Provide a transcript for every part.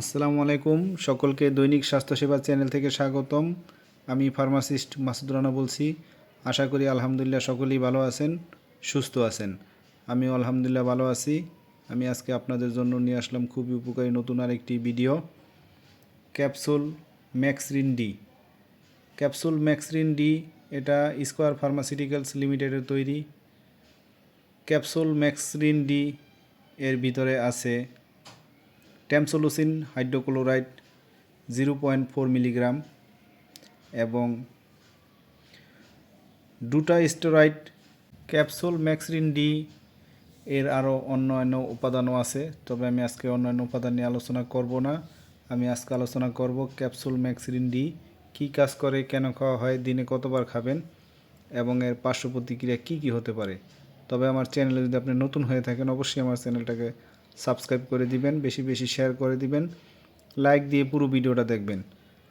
আসসালামু আলাইকুম। সকলকে দৈনিক স্বাস্থ্যসেবা চ্যানেল থেকে স্বাগতম। আমি ফার্মাসিস্ট মাসুদ রানা বলছি। আশা করি আলহামদুলিল্লাহ সকলেই ভালো আছেন, সুস্থ আছেন। আমিও আলহামদুলিল্লাহ ভালো আছি। আমি আজকে আপনাদের জন্য নিয়ে আসলাম খুবই উপকারী নতুন আরেকটি video. Capsule Maxrin D. Capsule Maxrin D এটা স্কোয়ার ফার্মাসিউটিক্যালস লিমিটেডের তৈরি। ক্যাপসুল ম্যাক্সরিন ডি এর ভিতরে আছে tamsulosin hydrochloride zero point four milligram এবং dutasteride capsule Maxrin D এর আরও অন্যান্য উপাদানও আছে। তবে আমি আজকে অন্যান্য উপাদান নিয়ে আলোচনা করব না। আমি আজকে আলোচনা করব ক্যাপসুল ম্যাক্সরিন ডি কী কাজ করে, কেন খাওয়া হয়, দিনে কতবার খাবেন এবং এর পার্শ্ব প্রতিক্রিয়া কী কী হতে পারে। তবে আমার চ্যানেলে যদি আপনি নতুন হয়ে থাকেন, অবশ্যই আমার চ্যানেলটাকে সাবস্ক্রাইব করে দিবেন, বেশি বেশি শেয়ার করে দিবেন লাইক দিয়ে পুরো ভিডিওটা দেখবেন।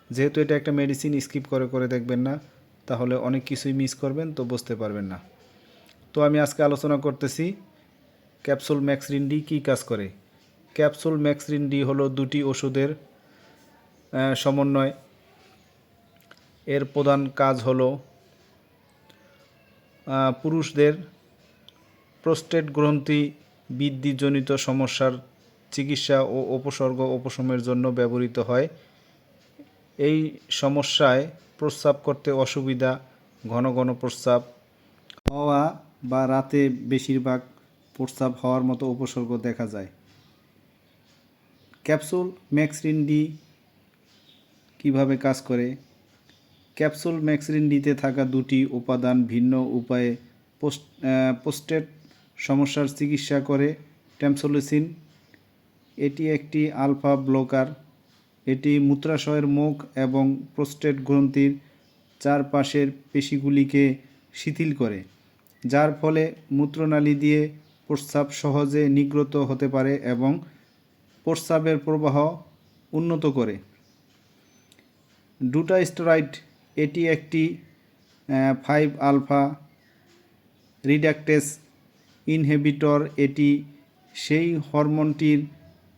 যেহেতু এটা একটা মেডিসিন স্কিপ করে করে দেখবেন না, তাহলে অনেক কিছুই মিস করবেন, তো বুঝতে পারবেন না। তো আমি আজকে আলোচনা করতেছি ক্যাপসুল ম্যাক্সরিন ডি কী কাজ করে? ক্যাপসুল ম্যাক্সরিন ডি হলো দুটি ওষুধের সমন্বয়। এর প্রধান কাজ হলো পুরুষদের প্রোস্টেট গ্রন্থি বৃদ্ধিজনিত সমস্যার চিকিৎসা ও উপসর্গ উপশমের জন্য ব্যবহৃত হয়। এই সমস্যায় প্রস্রাব করতে অসুবিধা, ঘন ঘন প্রস্রাব হওয়া বা রাতে বেশিরভাগ প্রস্রাব হওয়ার মতো উপসর্গ দেখা যায়। ক্যাপসুল ম্যাক্সরিন ডি কীভাবে কাজ করে? ক্যাপসুল ম্যাক্সরিন ডিতে থাকা দুটি উপাদান ভিন্ন উপায়ে পোস্ট পোস্টেট সমস্যার চিকিৎসা করে ট্যামসোলিসিন। এটি একটি আলফা ব্লকার। এটি মূত্রাশয়ের মুখ এবং প্রোস্টেট গ্রন্থির চারপাশের পেশিগুলিকে শিথিল করে, যার ফলে মূত্রনালী দিয়ে প্রস্রাব সহজে নিগ্রত হতে পারে এবং প্রস্রাবের প্রবাহ উন্নত করে। ডুটাস্টেরয়েড এটি একটি ফাইভ আলফা রিডাক্টেস ইনহিবিটর এটি সেই হরমোনটির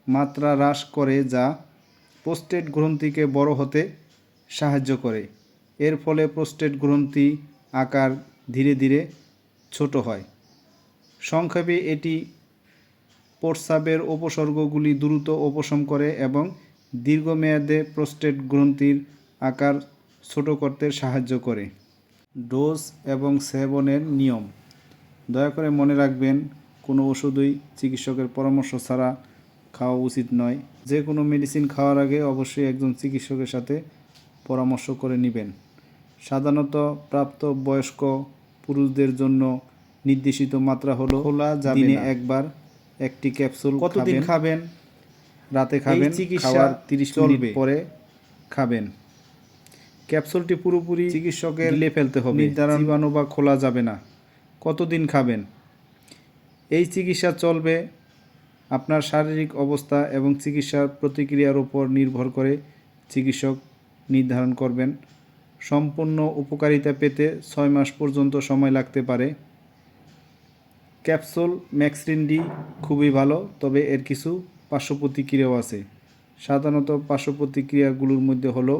মাত্রা হ্রাস করে যা প্রোস্টেট গ্রন্থিকে বড় হতে সাহায্য করে। এর ফলে প্রোস্টেট গ্রন্থি আকার ধীরে ধীরে ছোট হয়। সংক্ষেপে এটি প্রস্রাবের উপসর্গগুলি দ্রুত উপশম করে এবং দীর্ঘমেয়াদে প্রোস্টেট গ্রন্থির আকার ছোট করতে সাহায্য করে। ডোজ এবং সেবনের নিয়ম। দয়া করে মনে রাখবেন কোনো ওষুধই চিকিৎসকের পরামর্শ ছাড়া খাওয়া উচিত নয়। যে কোনো মেডিসিন খাওয়ার আগে অবশ্যই একজন চিকিৎসকের সাথে পরামর্শ করে নেবেন। সাধারণত প্রাপ্ত বয়স্ক পুরুষদের জন্য নির্দেশিত মাত্রা হলো খোলা দিনে একবার একটি ক্যাপসুল কতদিন খাবেন। রাতে খাবেন খাওয়ার তিরিশ মিনিট পরে খাবেন। ক্যাপসুলটি পুরোপুরি চিকিৎসকের লে ফেলতে হবে। নির্ধারণ বা খোলা যাবে না। কতদিন খাবেন? এই চিকিৎসা চলবে আপনার শারীরিক অবস্থা এবং চিকিৎসার প্রতিক্রিয়ার উপর নির্ভর করে চিকিৎসক নির্ধারণ করবেন। সম্পূর্ণ উপকারিতা পেতে ছয় মাস পর্যন্ত সময় লাগতে পারে। ক্যাপসুল ম্যাক্সরিন ডি খুবই ভালো, তবে এর কিছু পার্শ্ব প্রতিক্রিয়াও আছে। সাধারণত পার্শ্ব প্রতিক্রিয়াগুলোর মধ্যে হলো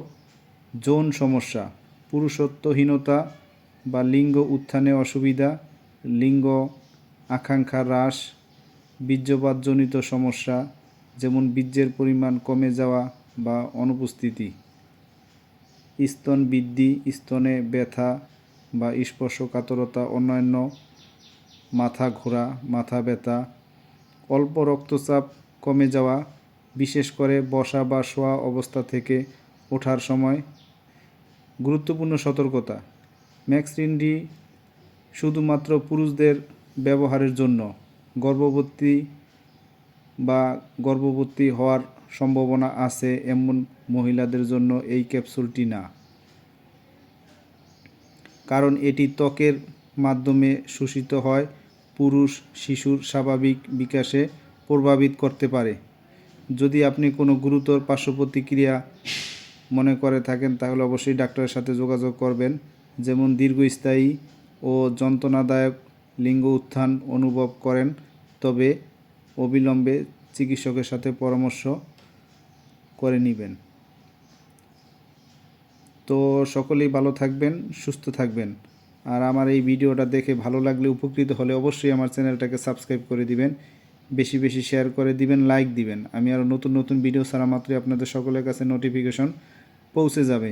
যৌন সমস্যা, পুরুষত্বহীনতা বা লিঙ্গ উত্থানে অসুবিধা, লিঙ্গ আকাঙ্ক্ষা হ্রাস বীর্যপাতজনিত সমস্যা, যেমন বীর্যের পরিমাণ কমে যাওয়া বা অনুপস্থিতি স্তন বৃদ্ধি স্তনে ব্যথা বা স্পর্শকাতরতা অন্যান্য মাথা ঘোরা, মাথা ব্যথা, অল্প রক্তচাপ কমে যাওয়া, বিশেষ করে বসা বা শোয়া অবস্থা থেকে ওঠার সময়, গুরুত্বপূর্ণ সতর্কতা। ম্যাক্সরিন ডি শুধুমাত্র পুরুষদের ব্যবহারের জন্য গর্ভবতী বা গর্ভবতী হওয়ার সম্ভাবনা আছে এমন মহিলাদের জন্য এই ক্যাপসুলটি না। কারণ এটি ত্বকের মাধ্যমে শোষিত হয়, পুরুষ শিশুর স্বাভাবিক বিকাশে প্রভাবিত করতে পারে। যদি আপনি কোনো গুরুতর পার্শ্ব প্রতিক্রিয়া মনে করে থাকেন, তাহলে অবশ্যই ডাক্তারের সাথে যোগাযোগ করবেন। যেমন দীর্ঘস্থায়ী ও যন্ত্রণাদায়ক লিঙ্গ উত্থান অনুভব করেন, তবে অবিলম্বে চিকিৎসকের সাথে পরামর্শ করে নেবেন। তো সকলেই ভালো থাকবেন, সুস্থ থাকবেন। আর আমার এই ভিডিওটা দেখে ভালো লাগলে, উপকৃত হলে অবশ্যই আমার চ্যানেলটাকে সাবস্ক্রাইব করে দিবেন, বেশি বেশি শেয়ার করে দিবেন, লাইক দিবেন। আমি আরও নতুন নতুন ভিডিও ছাড়া মাত্রই আপনাদের সকলের কাছে নোটিফিকেশন পৌঁছে যাবে।